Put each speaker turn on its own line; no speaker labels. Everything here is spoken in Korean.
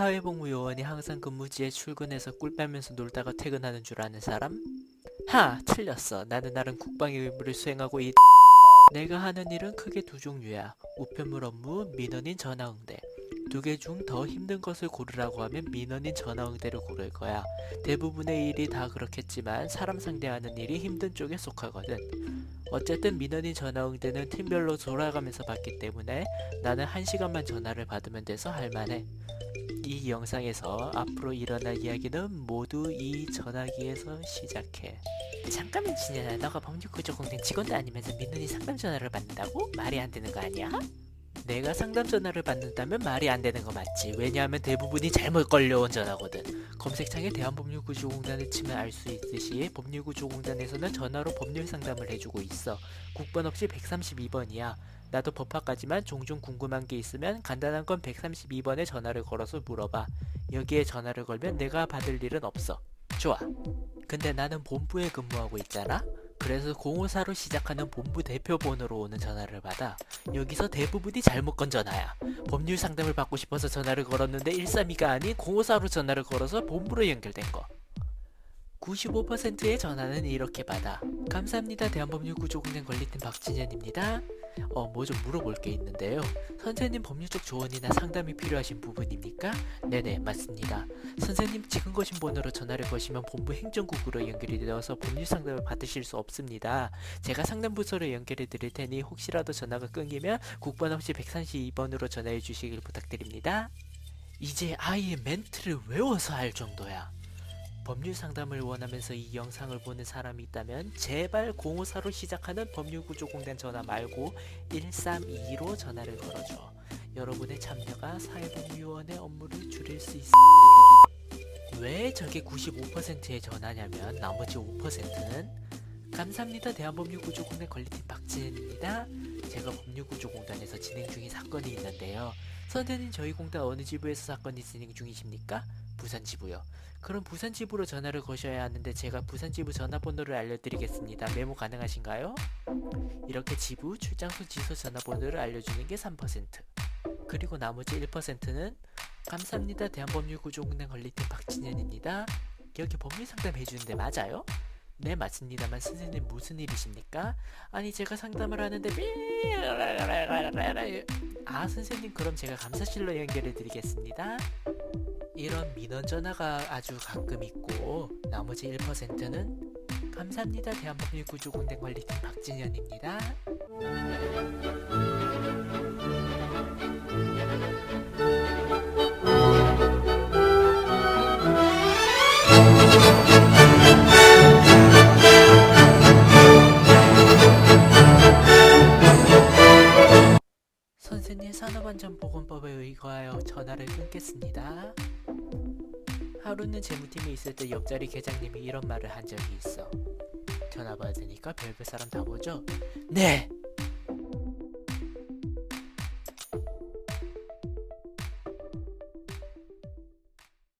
사회복무요원이 항상 근무지에 출근해서 꿀 빨면서 놀다가 퇴근하는 줄 아는 사람? 하! 틀렸어. 나는 나름 국방의 의무를 수행하고 이 내가 하는 일은 크게 두 종류야. 우편물 업무, 민원인 전화응대. 두 개 중 더 힘든 것을 고르라고 하면 민원인 전화응대를 고를 거야. 대부분의 일이 다 그렇겠지만 사람 상대하는 일이 힘든 쪽에 속하거든. 어쨌든 민원인 전화응대는 팀별로 돌아가면서 받기 때문에 나는 한 시간만 전화를 받으면 돼서 할만해. 이 영상에서 앞으로 일어날 이야기는 모두 이 전화기에서 시작해. 잠깐만 진현아 너가 법률구조공단 직원도 아니면서 민원인 상담 전화를 받는다고? 말이 안 되는 거 아니야? 내가 상담 전화를 받는다면 말이 안 되는 거 맞지. 왜냐하면 대부분이 잘못 걸려온 전화거든. 검색창에 대한법률구조공단을 치면 알 수 있듯이 법률구조공단에서는 전화로 법률 상담을 해주고 있어. 국번 없이 132번이야. 나도 법학과지만 종종 궁금한 게 있으면 간단한 건 132번에 전화를 걸어서 물어봐. 여기에 전화를 걸면 내가 받을 일은 없어. 좋아. 근데 나는 본부에 근무하고 있잖아 그래서 054로 시작하는 본부 대표 번호로 오는 전화를 받아 여기서 대부분이 잘못 건 전화야 법률 상담을 받고 싶어서 전화를 걸었는데 132가 아닌 054로 전화를 걸어서 본부로 연결된 거 95%의 전화는 이렇게 받아. 감사합니다. 대한법률 구조공단 관리팀 박진현입니다. 어 뭐 좀 물어볼 게 있는데요. 선생님 법률적 조언이나 상담이 필요하신 부분입니까? 네네 맞습니다. 선생님 지금 거신 번호로 전화를 거시면 본부 행정국으로 연결이 되어서 법률 상담을 받으실 수 없습니다. 제가 상담 부서로 연결해 드릴 테니 혹시라도 전화가 끊기면 국번 없이 132번으로 전화해 주시길 부탁드립니다. 이제 아예 멘트를 외워서 할 정도야 법률 상담을 원하면서 이 영상을 보는 사람이 있다면 제발 054로 시작하는 법률구조공단 전화 말고 132로 전화를 걸어줘. 여러분의 참여가 사회복무요원의 업무를 줄일 수 있어. 왜 저게 95%의 전화냐면 나머지 5%는 감사합니다. 대한법률구조공단 관리팀 박진현입니다. 제가 법률구조공단에서 진행 중인 사건이 있는데요. 선생님 저희 공단 어느 지부에서 사건이 진행 중이십니까? 부산 지부요. 그럼 부산 지부로 전화를 거셔야 하는데 제가 부산 지부 전화번호를 알려드리겠습니다. 메모 가능하신가요? 이렇게 지부, 출장소, 지소 전화번호를 알려주는 게 3%. 그리고 나머지 1%는 감사합니다. 대한법률구조공단 관리팀 박진현입니다. 여기 법률 상담 해주는데 맞아요? 네 맞습니다만 선생님 무슨 일이십니까? 아니 제가 상담을 하는데 아 선생님 그럼 제가 감사실로 연결해 드리겠습니다. 이런 민원 전화가 아주 가끔 있고 나머지 1%는 감사합니다 대한법률구조공단 관리팀 박진현입니다. 선생님 산업안전보건법에 의거하여 전화를 끊겠습니다. 하루는 재무팀에 있을 때 옆자리 계장님이 이런 말을 한 적이 있어. 전화 받으니까 별별 사람 다 보죠? 네!